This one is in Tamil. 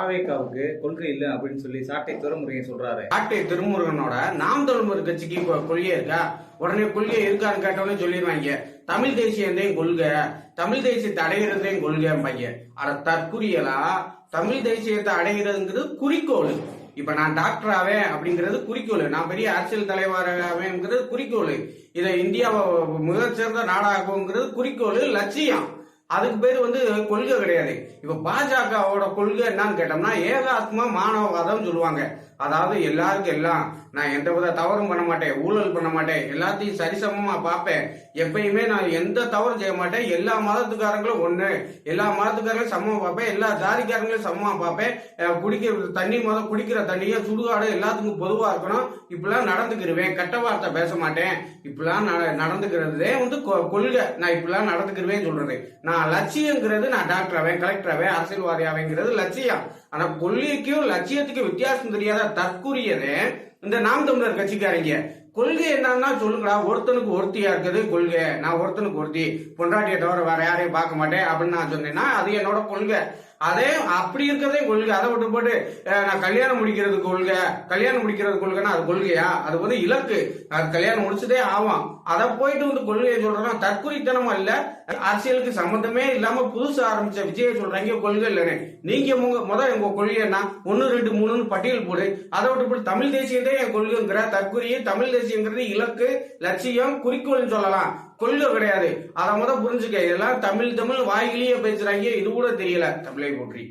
தாவேக்காவுக்கு கொள்கை இல்லை அப்படின்னு சொல்லி சாட்டை துறைமுறையை சொல்றாரு. சாட்டை திருமுருகனோட நாம் தமிழ் கட்சிக்கு இப்போ கொள்கை இருக்கா? உடனே கொள்கை இருக்கான்னு கேட்டவனே சொல்லிடுவாங்க. தமிழ் தேசியத்தையும் கொள்கை. தமிழ் தேசியத்தை அடைகிறதையும் கொள்கைம்பாங்க. ஆனா தற்குறியலா? தமிழ் தேசியத்தை அடைகிறதுங்கிறது குறிக்கோள். இப்ப நான் டாக்டர் ஆவேன் அப்படிங்கிறது குறிக்கோள். நான் பெரிய அரசியல் தலைவர் ஆவேங்கிறது குறிக்கோள். இதை இந்தியாவை மிகச்சிறந்த நாடாக்குங்கிறது குறிக்கோள் லட்சியம். அதுக்கு பேர் வந்து கொள்கை கிடையாது. இப்ப பாஜகவோட கொள்கை என்னன்னு கேட்டோம்னா ஏகாத்மா மானவவாதம் சொல்லுவாங்க. அதாவது எல்லாருக்கும் எல்லாம் நான் எந்த வித தவறும் பண்ண மாட்டேன் ஊழல் பண்ண மாட்டேன் எல்லாத்தையும் சரிசமமா பார்ப்பேன். எப்பயுமே நான் எந்த தவறும் செய்ய மாட்டேன். எல்லா மதத்துக்காரங்களும் ஒண்ணு. எல்லா மதத்துக்காரங்களும் சமமா பார்ப்பேன். எல்லா ஜாதிக்காரங்களும் சமமா பார்ப்பேன். குடிக்கிற தண்ணி மதம் குடிக்கிற தண்ணியை சுடுகாடு எல்லாத்துக்கும் பொதுவா இருக்கணும். இப்படிலாம் நடந்துக்கிருவேன். கெட்ட வார்த்தை பேச மாட்டேன். இப்படிலாம் நட- நடந்துக்கிறதே வந்து கொ- கொள்கை. நான் இப்படிலாம் நடந்துக்கிருவேன் சொல்றது. நான் லட்சியங்கிறது நான் டாக்டர் ஆவேன் கலெக்டர் ஆவேன் அரசியல்வாதி ஆவேங்கிறது லட்சியம். ஆனா கொள்கைக்கும் லட்சியத்துக்கும் வித்தியாசம் தெரியாத தற்குரியதே இந்த நாம் தமிழர் கட்சிக்காரங்க. கொள்கை என்னன்னா சொல்லுங்கடா ஒருத்தனுக்கு ஒருத்தியா இருக்குது கொள்கை. நான் ஒருத்தனுக்கு ஒருத்தி பொண்டாட்டியை தவிர வேற யாரையும் பார்க்க மாட்டேன் அப்படின்னு நான் சொன்னேன்னா அது என்னோட கொள்கை. அதே அப்படி இருக்கிறதே கொள்கை. அதை விட்டு போட்டு நான் கல்யாணம் முடிக்கிறது கொள்கை. கல்யாணம் முடிக்கிறது கொள்கைன்னா அது கொள்கையா? அது வந்து இலக்கு. அது கல்யாணம் முடிச்சதே ஆகும் அதை போயிட்டு வந்து கொள்கையை சொல்றேன்னா தற்குறித்தனமா இல்ல அரசியலுக்கு சம்பந்தமே இல்லாம புதுசு ஆரம்பிச்ச விஜய சொல்றாங்க கொள்கை இல்லைன்னு. நீங்க உங்க முத உங்க கொள்கை என்ன ஒன்னு ரெண்டு மூணுன்னு பட்டியல் போடு. அதை விட்டு போட்டு தமிழ் தேசியத்தை என் கொள்கைங்கிற தற்குறியும் தமிழ் தேசியங்கிறது இலக்கு லட்சியம் குறிக்கோள்னு சொல்லலாம். கொள்கை கிடையாது. அதை முத புரிஞ்சுக்க. இதெல்லாம் தமிழ் தமிழ் வாயிலேயே பேசுறாங்க. இது கூட தெரியல. தமிழை போற்றி.